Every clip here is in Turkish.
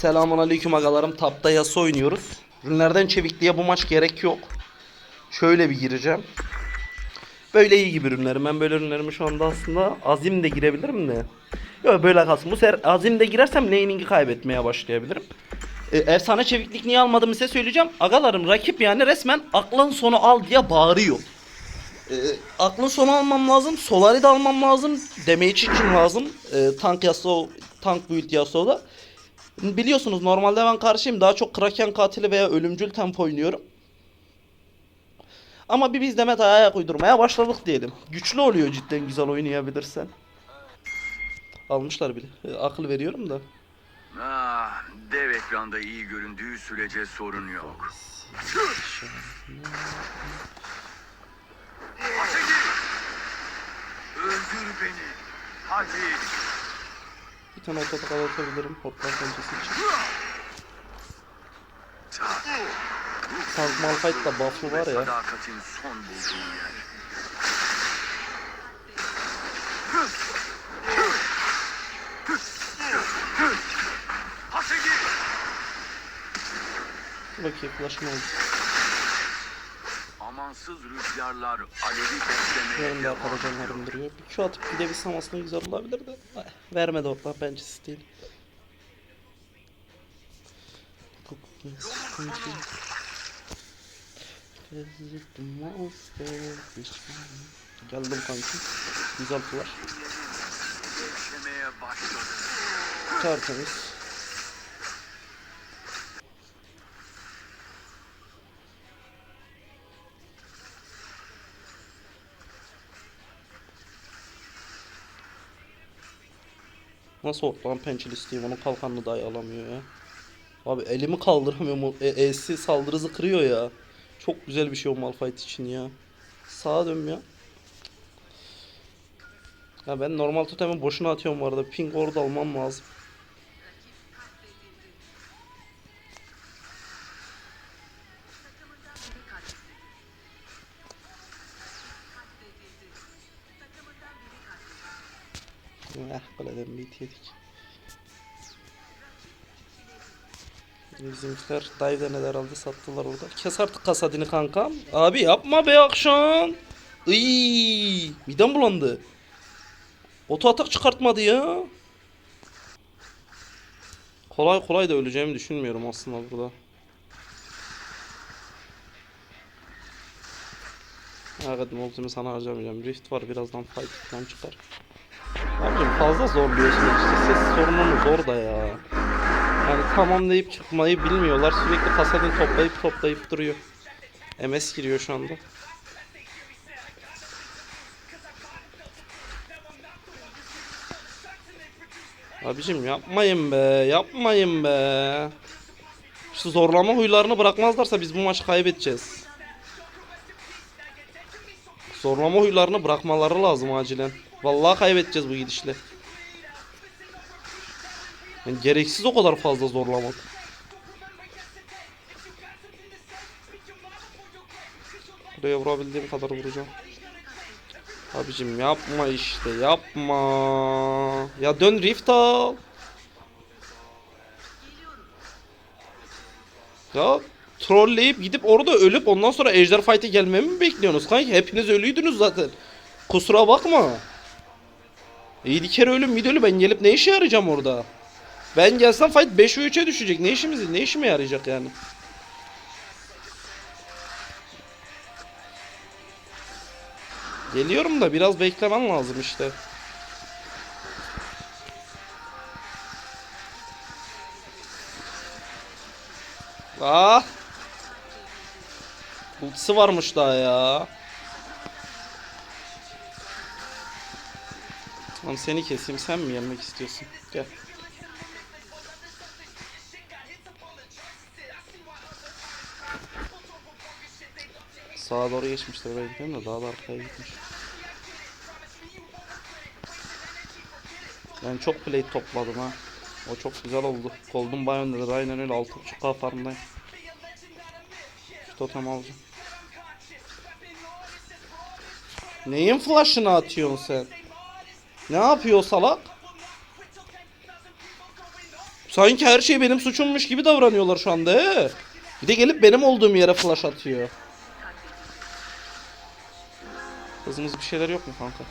Selamun aleyküm agalarım. Tapta yasa oynuyoruz. Ürünlerden çevikliğe bu maç gerek yok. Şöyle bir gireceğim. Böyle iyi gibi ürünlerim. Ben böyle ürünlerimi şu anda aslında azim de girebilirim de. Yok böyle kalsın. Bu sefer azim de girersem laning'i kaybetmeye başlayabilirim. Ee, efsane çeviklik niye almadım size söyleyeceğim. Agalarım rakip yani resmen aklın sonu al diye bağırıyor. Ee, aklın sonu almam lazım. Solari de almam lazım. Damage için lazım. Ee, tank Yasuo, tank build Yasuo'da. Biliyorsunuz normalde ben karşıyım. Daha çok Kraken katili veya ölümcül tempo oynuyorum. Ama bir biz Demet ayak uydurmaya başladık diyelim. Güçlü oluyor cidden güzel oynayabilirsen. Almışlar bile. Ee, akıl veriyorum da. Ah, dev ekranda iyi göründüğü sürece sorun yok. Öldür beni. Hadi. Tane ortada atabilirim. Hotlar pençesi için. Tank Malphite da buff'lu var ya. Bakayım flash'ım oldu. Amansız rüzgarlar alevi beslemeye Yanımda devam arkada canlarım duruyor. Q atıp gidebilsem aslında güzel olabilir de. Eh, Vermedi ortadan pençesi değil. Geldim kanki. Güzel flash. beslemeye başladı. Tertemiz. Nasıl ortadan pençeli isteyeyim onu kalkanlı dahi alamıyor ya. Abi elimi kaldıramıyorum e, E'si saldırı hızı kırıyor ya. Çok güzel bir şey o Malphite için ya. Sağa dönmüyor. Ya ben normal totemi boşuna atıyorum bu arada. Ping orada almam lazım. Bizimkiler dive'de neler aldı sattılar orada. Kes artık kasadini kankam. Abi yapma be akşam. Iy, midem bulandı. Oto atak çıkartmadı ya. Kolay kolay da öleceğimi düşünmüyorum aslında burada. Evet ultimi sana harcamayacağım. Rift var birazdan fight falan çıkar. Abicim fazla zorluyorsunuz işte ses sorunumuz orada ya. Yani tamam deyip çıkmayı bilmiyorlar. Sürekli kasadın toplayıp toplayıp duruyor. MS giriyor şu anda. Abicim yapmayın be, yapmayın be. Şu zorlama huylarını bırakmazlarsa biz bu maçı kaybedeceğiz. Zorlama huylarını bırakmaları lazım acilen. Vallahi kaybedeceğiz bu gidişle. Yani gereksiz o kadar fazla zorlamak. Buraya vurabildiğim kadar vuracağım. Abicim yapma işte yapma. Ya dön rift al. Ya trolleyip gidip orada ölüp ondan sonra ejder fight'e gelmemi mi bekliyorsunuz kanki? Hepiniz ölüydünüz zaten. Kusura bakma. İyi kere ölüm mid ölü ben gelip ne işe yarayacağım orada? Ben gelsem fight 5 3'e düşecek. Ne işimiz ne işime yarayacak yani? Geliyorum da biraz beklemen lazım işte. Ah! Ultisi varmış daha ya. Tamam seni keseyim sen mi yenmek istiyorsun? Gel. Sağa doğru oraya gidiyorum da daha da arkaya gitmiş. Ben çok plate topladım ha. O çok güzel oldu. Golden Bion'da aynen öyle 6.5k farmdayım. Şu totem alacağım. Neyin flash'ını atıyorsun sen? Ne yapıyor salak? Sanki her şey benim suçummuş gibi davranıyorlar şu anda. he. Bir de gelip benim olduğum yere flash atıyor. Kızımız bir şeyler yok mu kanka?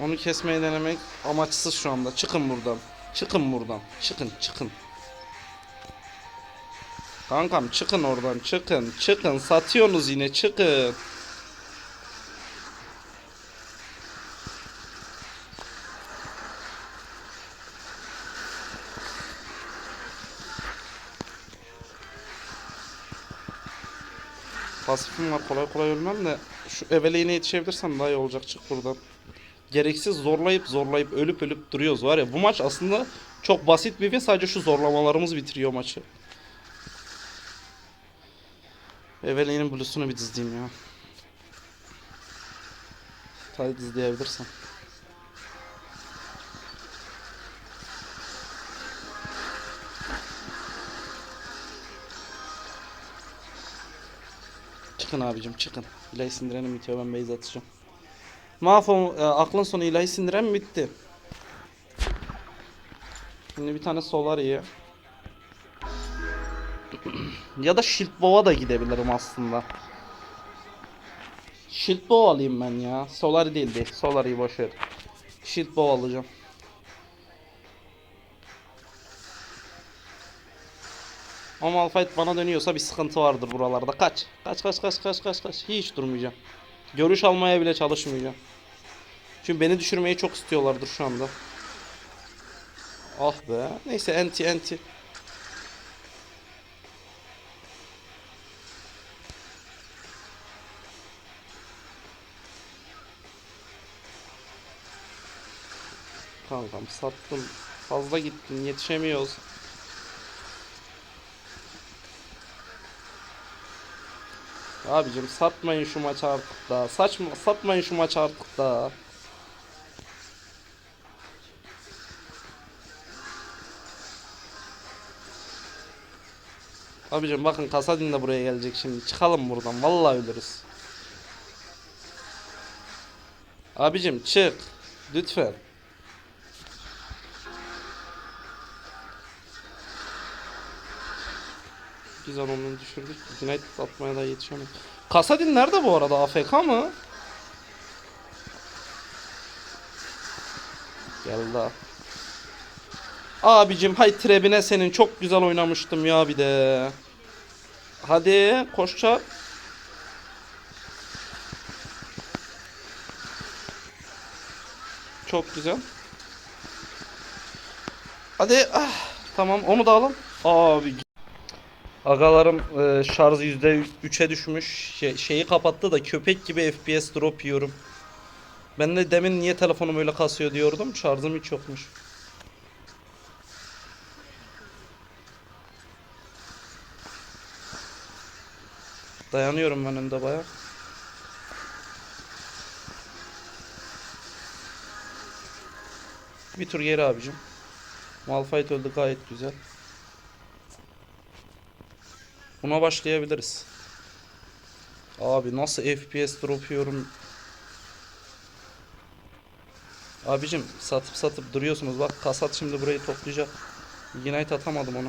Onu kesmeyi denemek amaçsız şu anda. Çıkın buradan. Çıkın buradan. Çıkın çıkın. Kankam çıkın oradan çıkın. Çıkın satıyorsunuz yine çıkın. Pasifim var kolay kolay ölmem de şu eveliğine yetişebilirsem daha iyi olacak çık buradan. Gereksiz zorlayıp zorlayıp ölüp ölüp duruyoruz var ya bu maç aslında çok basit bir ve sadece şu zorlamalarımız bitiriyor maçı. Eveliğinin bluesunu bir dizleyeyim ya. Hadi dizleyebilirsen. Çıkın abicim çıkın. İlahi sindirenim bitiyor ben base atacağım. Mahfo e, aklın sonu ilahi sindiren bitti. Şimdi bir tane Solari'ye. ya da Shieldbow'a da gidebilirim aslında. Shieldbow alayım ben ya. Solari değil değil. Solari'yi boş ver. Shieldbow alacağım. Ama Malphite bana dönüyorsa bir sıkıntı vardır buralarda. Kaç. Kaç kaç kaç kaç kaç kaç. Hiç durmayacağım. Görüş almaya bile çalışmayacağım. Çünkü beni düşürmeyi çok istiyorlardır şu anda. Ah be. Neyse enti enti. Kankam sattım. Fazla gittin yetişemiyoruz. Abicim satmayın şu maçı artık da. Saçma satmayın şu maçı artık da. Abicim bakın Kasadin de buraya gelecek şimdi. Çıkalım buradan. Vallahi ölürüz. Abicim çık. Lütfen. Güzel onu düşürdük. United atmaya da yetişemedik. Kasadin nerede bu arada? AFK mı? Gel daha. Abicim hay trebine senin çok güzel oynamıştım ya bir de. Hadi koşça. Çok güzel. Hadi ah tamam onu da alın. Abi Agalarım e, şarj %3'e düşmüş. Şey- şeyi kapattı da köpek gibi FPS drop yiyorum. Ben de demin niye telefonum öyle kasıyor diyordum. Şarjım hiç yokmuş. Dayanıyorum ben önde baya. Bir tur geri abicim. Malphite öldü gayet güzel. Buna başlayabiliriz. Abi nasıl FPS drop yiyorum. Abicim satıp satıp duruyorsunuz. Bak kasat şimdi burayı toplayacak. Ignite atamadım onu.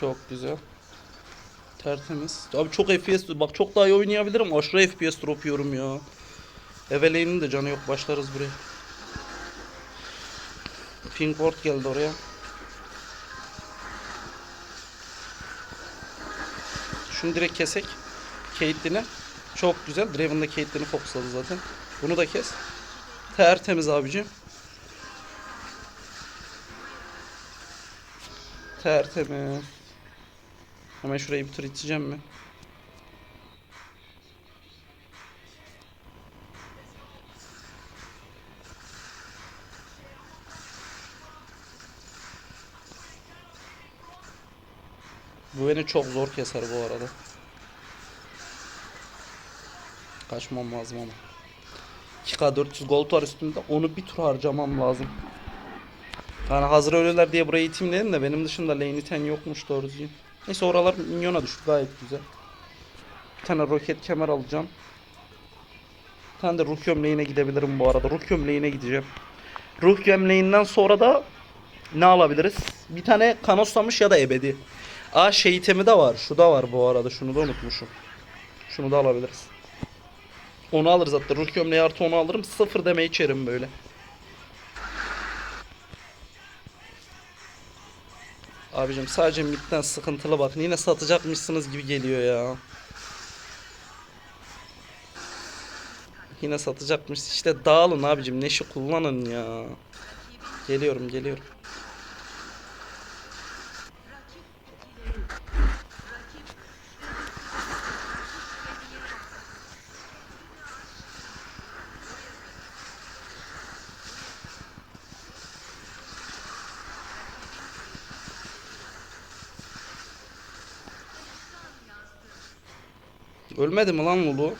Çok güzel. Tertemiz. Abi çok FPS bak çok daha iyi oynayabilirim. Aşırı FPS drop yiyorum ya. Eveleğinin de canı yok. Başlarız buraya. Pink ward geldi oraya. Şunu direkt kesek. Caitlyn'e. Çok güzel. Draven da Caitlyn'i fokusladı zaten. Bunu da kes. Tertemiz abicim. Tertemiz. Hemen şurayı bir tur iteceğim mi? Bu beni çok zor keser bu arada. Kaçmam lazım ama. 2K 400 gold var üstümde. Onu bir tur harcamam lazım. Yani hazır öyleler diye buraya iteyim dedim de benim dışında lane iten yokmuş doğru düzgün. Neyse oralar minyona düştü gayet güzel. Bir tane roket kemer alacağım. Bir tane de ruh gömleğine gidebilirim bu arada. Ruh gömleğine gideceğim. Ruh gömleğinden sonra da ne alabiliriz? Bir tane kanoslamış ya da ebedi. Aa şey itemi de var. Şu da var bu arada. Şunu da unutmuşum. Şunu da alabiliriz. Onu alırız hatta. Ruh gömleği artı onu alırım. Sıfır deme içerim böyle. Abicim sadece midden sıkıntılı bak. Yine satacakmışsınız gibi geliyor ya. Yine satacakmış. İşte dağılın abicim. Neşi kullanın ya. Geliyorum geliyorum. Ölmedi mi lan Lulu?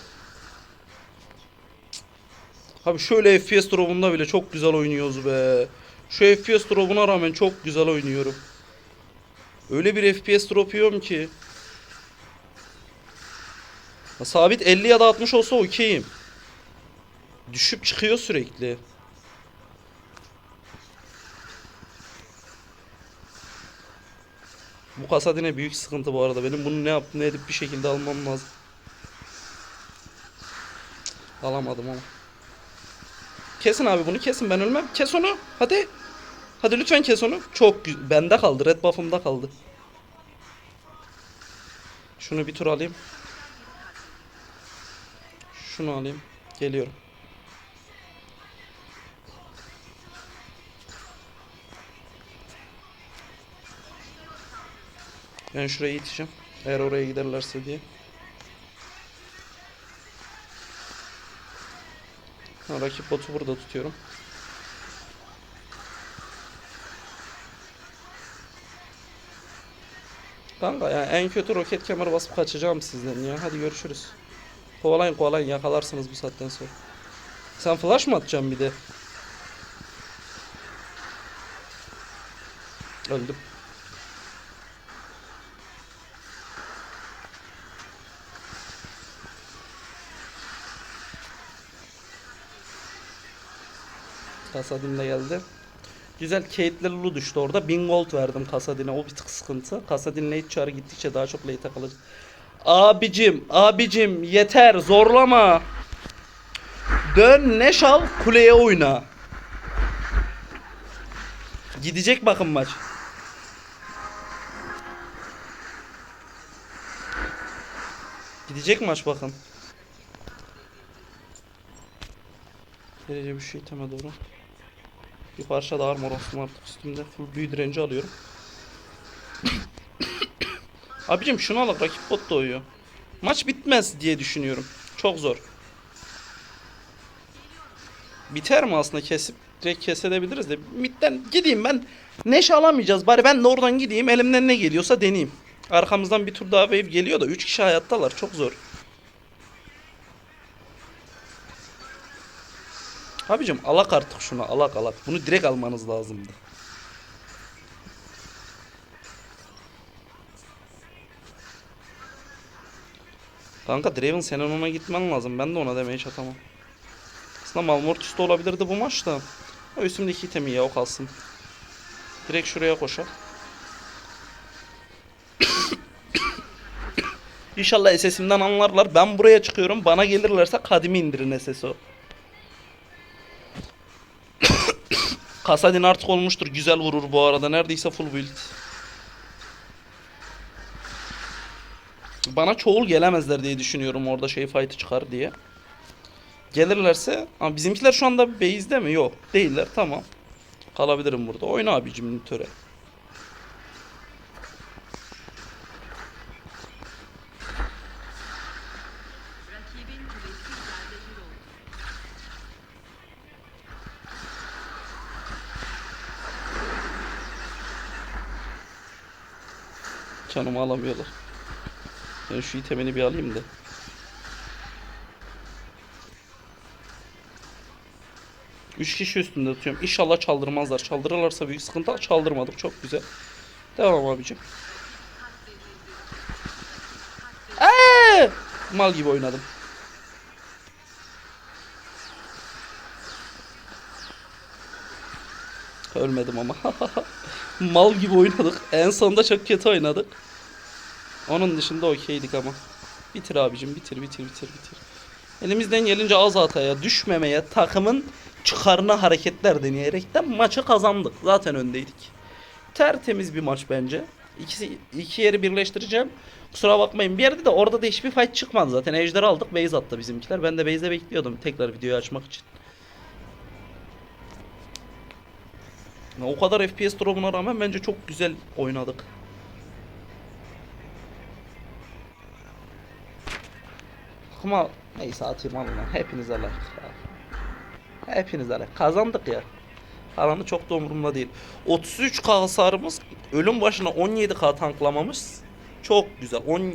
Abi şöyle FPS drop'unda bile çok güzel oynuyoruz be. Şu FPS drop'una rağmen çok güzel oynuyorum. Öyle bir FPS drop yiyorum ki. Ya sabit 50 ya da 60 olsa okeyim. Düşüp çıkıyor sürekli. Bu kasadine büyük sıkıntı bu arada. Benim bunu ne yapıp ne edip bir şekilde almam lazım. Alamadım ama. Kesin abi bunu kesin ben ölmem. Kes onu. Hadi. Hadi lütfen kes onu. Çok gü- bende kaldı. Red buff'ımda kaldı. Şunu bir tur alayım. Şunu alayım. Geliyorum. Ben şuraya iteceğim. Eğer oraya giderlerse diye. Rakip botu burada tutuyorum. Kanka yani en kötü roket kemer basıp kaçacağım sizden ya. Hadi görüşürüz. Kovalayın kovalayın yakalarsınız bu saatten sonra. Sen flash mı atacaksın bir de? Öldüm. Kasadin geldi. Güzel Kate'le Lulu düştü orada. 1000 gold verdim Kasadin'e. O bir tık sıkıntı. Kasadin late çarı gittikçe daha çok late kalacak. Abicim, abicim yeter zorlama. Dön Neşal kuleye oyna. Gidecek bakın maç. Gidecek maç bakın. Derece bir şey iteme doğru. Bir parça daha armor olsun artık üstümde. Full büyü direnci alıyorum. Abicim şunu al rakip bot doğuyor. Maç bitmez diye düşünüyorum. Çok zor. Biter mi aslında kesip direkt kesebiliriz de midden gideyim ben neş alamayacağız bari ben de oradan gideyim elimden ne geliyorsa deneyeyim. Arkamızdan bir tur daha wave geliyor da 3 kişi hayattalar çok zor. Abicim alak artık şunu alak alak. Bunu direkt almanız lazımdı. Kanka Draven senin ona gitmen lazım. Ben de ona demeye çatamam. Aslında Malmortis de olabilirdi bu maçta. O üstümdeki itemi ya o kalsın. Direkt şuraya koşar. İnşallah SS'imden anlarlar. Ben buraya çıkıyorum. Bana gelirlerse kadimi indirin SS'o. Kasadin artık olmuştur. Güzel vurur bu arada. Neredeyse full build. Bana çoğul gelemezler diye düşünüyorum orada şey fight'ı çıkar diye. Gelirlerse ama bizimkiler şu anda base'de mi? Yok. Değiller. Tamam. Kalabilirim burada. Oyna abicim töre. Rakibin kulesi yerle bir oldu. Canımı alamıyorlar. Ben şu itemini bir alayım da. Üç kişi üstünde tutuyorum. İnşallah çaldırmazlar. Çaldırırlarsa büyük sıkıntı. Çaldırmadık. Çok güzel. Devam abicim. Eee! Mal gibi oynadım. Ölmedim ama. Mal gibi oynadık. En sonunda çok kötü oynadık. Onun dışında okeydik ama. Bitir abicim bitir bitir bitir bitir. Elimizden gelince az hataya düşmemeye takımın çıkarına hareketler deneyerekten maçı kazandık. Zaten öndeydik. Tertemiz bir maç bence. İkisi, iki yeri birleştireceğim. Kusura bakmayın. Bir yerde de orada da hiçbir fight çıkmadı zaten. Ejder aldık. Base attı bizimkiler. Ben de base'de bekliyordum tekrar videoyu açmak için. Ya o kadar FPS drop'una rağmen bence çok güzel oynadık. Ama neyse atayım alın. Hepinize like. Hepinize like. Kazandık ya. Kalanı çok da umurumda değil. 33k hasarımız ölüm başına 17k tanklamamız çok güzel. 10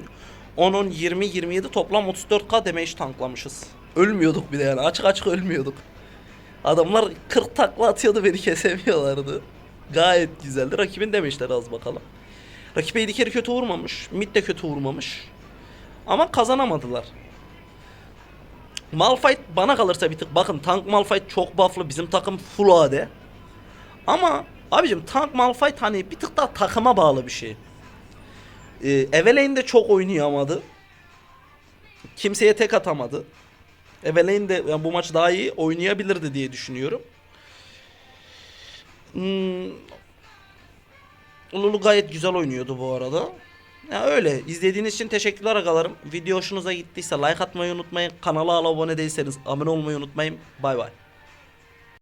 10 10 20 27 toplam 34k damage tanklamışız. Ölmüyorduk bir de yani açık açık ölmüyorduk. Adamlar 40 takla atıyordu beni kesemiyorlardı. Gayet güzeldi. Rakibin demişler az bakalım. Rakip AD carry kötü vurmamış. Mid de kötü vurmamış. Ama kazanamadılar. Malphite bana kalırsa bir tık bakın tank Malphite çok bufflı bizim takım full AD. Ama abicim tank Malphite hani bir tık daha takıma bağlı bir şey. Ee, Evelyn de çok oynayamadı. Kimseye tek atamadı. Evelyn de yani bu maç daha iyi oynayabilirdi diye düşünüyorum. Hmm, Lulu gayet güzel oynuyordu bu arada. Ya öyle. İzlediğiniz için teşekkürler agalarım. Video hoşunuza gittiyse like atmayı unutmayın. Kanala abone değilseniz abone olmayı unutmayın. Bay bay.